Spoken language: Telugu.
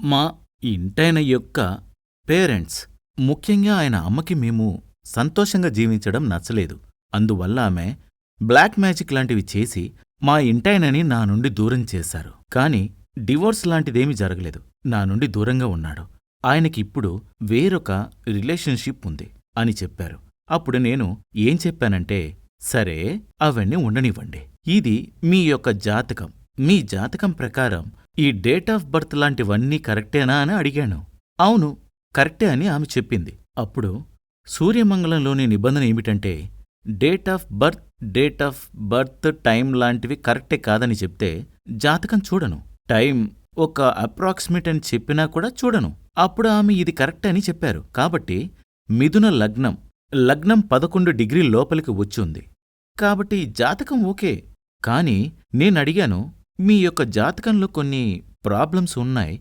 మా ఇంటాయన యొక్క పేరెంట్స్ ముఖ్యంగా ఆయన అమ్మకి మేము సంతోషంగా జీవించడం నచ్చలేదు. అందువల్ల ఆమె బ్లాక్ మ్యాజిక్ లాంటివి చేసి మా ఇంటాయనని నా నుండి దూరం చేశారు. కాని డివోర్స్ లాంటిదేమీ జరగలేదు. నా నుండి దూరంగా ఉన్నాడు. ఆయనకి ఇప్పుడు వేరొక రిలేషన్షిప్ ఉంది అని చెప్పారు. అప్పుడు నేను ఏం చెప్పానంటే సరే అవన్నీ ఉండనివ్వండి. ఇది మీ యొక్క జాతకం. మీ జాతకం ప్రకారం ఈ డేట్ ఆఫ్ బర్త్ లాంటివన్నీ కరెక్టేనా అని అడిగాను. అవును కరెక్టే అని ఆమె చెప్పింది. అప్పుడు సూర్యమంగళంలోని నిబంధన ఏమిటంటే date of birth date of birth time లాంటివి కరెక్టే కాదని చెప్తే జాతకం చూడను. టైం ఒక అప్రాక్సిమేట్ అని చెప్పినా కూడా చూడను. అప్పుడు ఆమె ఇది కరెక్ట్ అని చెప్పారు. కాబట్టి మిథున లగ్నం లగ్నం పదకొండు డిగ్రీ లోపలికి వచ్చుంది. కాబట్టి జాతకం ఓకే. కాని నేనడిగాను మీ యొక్క జాతకంలో కొన్ని ప్రాబ్లమ్స్ ఉన్నాయి.